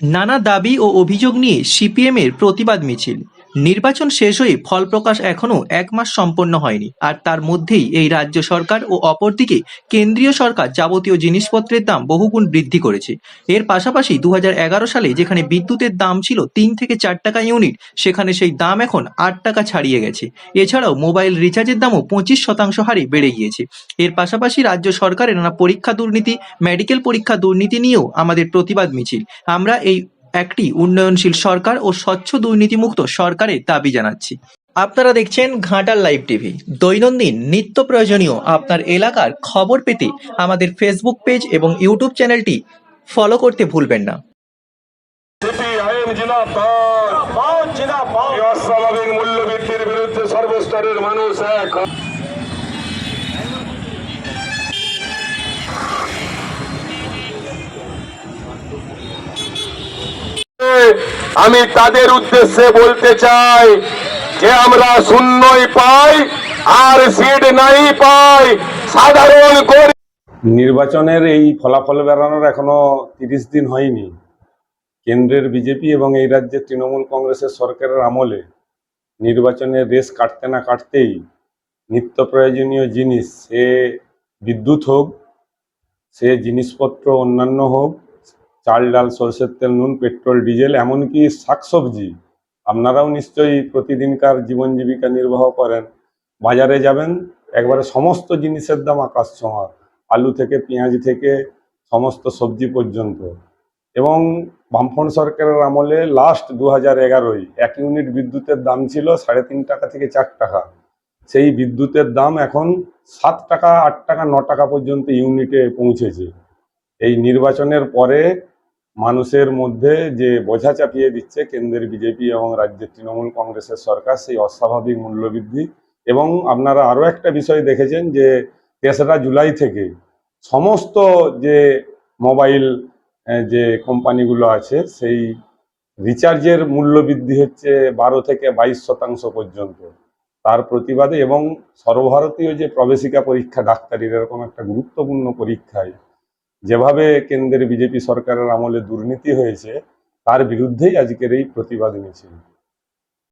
নানা দাবি ও অভিযোগ নিয়ে সিপিএমের প্রতিবাদ মিছিল। নির্বাচন শেষ হয়ে ফলপ্রকাশ এখনও এক মাস সম্পন্ন হয়নি। আর তার মধ্যেই এই রাজ্য সরকার ও অপরদিকে কেন্দ্রীয় সরকার যাবতীয় জিনিসপত্রের দাম বহুগুণ বৃদ্ধি করেছে। এর পাশাপাশি দু হাজার এগারো সালে যেখানে বিদ্যুতের দাম ছিল তিন থেকে চার টাকা ইউনিট, সেখানে সেই দাম এখন আট টাকা ছাড়িয়ে গেছে। এছাড়াও মোবাইল রিচার্জের দামও পঁচিশ শতাংশ হারে বেড়ে গিয়েছে। এর পাশাপাশি রাজ্য সরকারের নানা পরীক্ষা দুর্নীতি, মেডিকেল পরীক্ষা দুর্নীতি নিয়েও আমাদের প্রতিবাদ মিছিল। আমরা এই একটি উন্নয়নশীল সরকার ও স্বচ্ছ দুর্নীতিমুক্ত সরকারের দাবি জানাচ্ছি। আপনারা দেখছেন ঘাটাল লাইভ টিভি। দৈনন্দিন নিত্য প্রয়োজনীয় আপনার এলাকার খবর পেতে আমাদের ফেসবুক পেজ এবং ইউটিউব চ্যানেলটি ফলো করতে ভুলবেন না। মূল্যবৃদ্ধির বিরুদ্ধে সর্বস্তরের মানুষ এক। আমি তাদের উদ্দেশ্যে বলতে চাই যে আমরা শূন্যই পাই আর সিট নাই পাই। সাধারণ নির্বাচনের এই ফলাফল বেরানোর এখনও তিরিশ দিন হয়নি। কেন্দ্রের বিজেপি এবং এই রাজ্যের তৃণমূল কংগ্রেসের সরকারের আমলে নির্বাচনের রেস কাটতে না কাটতেই নিত্য প্রয়োজনীয় জিনিস, সে বিদ্যুৎ হোক, সে জিনিসপত্র অন্যান্য হোক চাল, ডাল, সরষের তেল, নুন, পেট্রোল, ডিজেল, এমনকি শাকসবজি। আপনারাও নিশ্চয়ই প্রতিদিনকার জীবন জীবিকা নির্বাহ করেন। বাজারে যাবেন, একবারে সমস্ত জিনিসের দাম আকাশ ছোঁয়া। আলু থেকে, পেঁয়াজ থেকে, সমস্ত সবজি পর্যন্ত। এবং বামফ্রন্ট সরকারের আমলে লাস্ট দু হাজার এগারোয় এক ইউনিট বিদ্যুতের দাম ছিল সাড়ে তিন টাকা থেকে চার টাকা। সেই বিদ্যুতের দাম এখন সাত টাকা, আট টাকা, ন টাকা পর্যন্ত ইউনিটে পৌঁছেছে। এই নির্বাচনের পরে মানুষের মধ্যে যে বোঝা চাপিয়ে দিচ্ছে কেন্দ্রের বিজেপি এবং রাজ্যের তৃণমূল কংগ্রেসের সরকার, সেই অস্বাভাবিক মূল্যবৃদ্ধি। এবং আপনারা আরও একটা বিষয় দেখেছেন যে তেসরা জুলাই থেকে সমস্ত যে মোবাইল যে কোম্পানিগুলো আছে, সেই রিচার্জের মূল্য বৃদ্ধি হচ্ছে বারো থেকে বাইশ শতাংশ পর্যন্ত। তার প্রতিবাদে এবং সর্বভারতীয় যে প্রবেশিকা পরীক্ষা, ডাক্তারির এরকম একটা গুরুত্বপূর্ণ পরীক্ষায় যেভাবে কেন্দ্রের বিজেপি সরকারের আমলে দুর্নীতি হয়েছে তার বিরুদ্ধেই আজকের এই প্রতিবাদ মিছিল।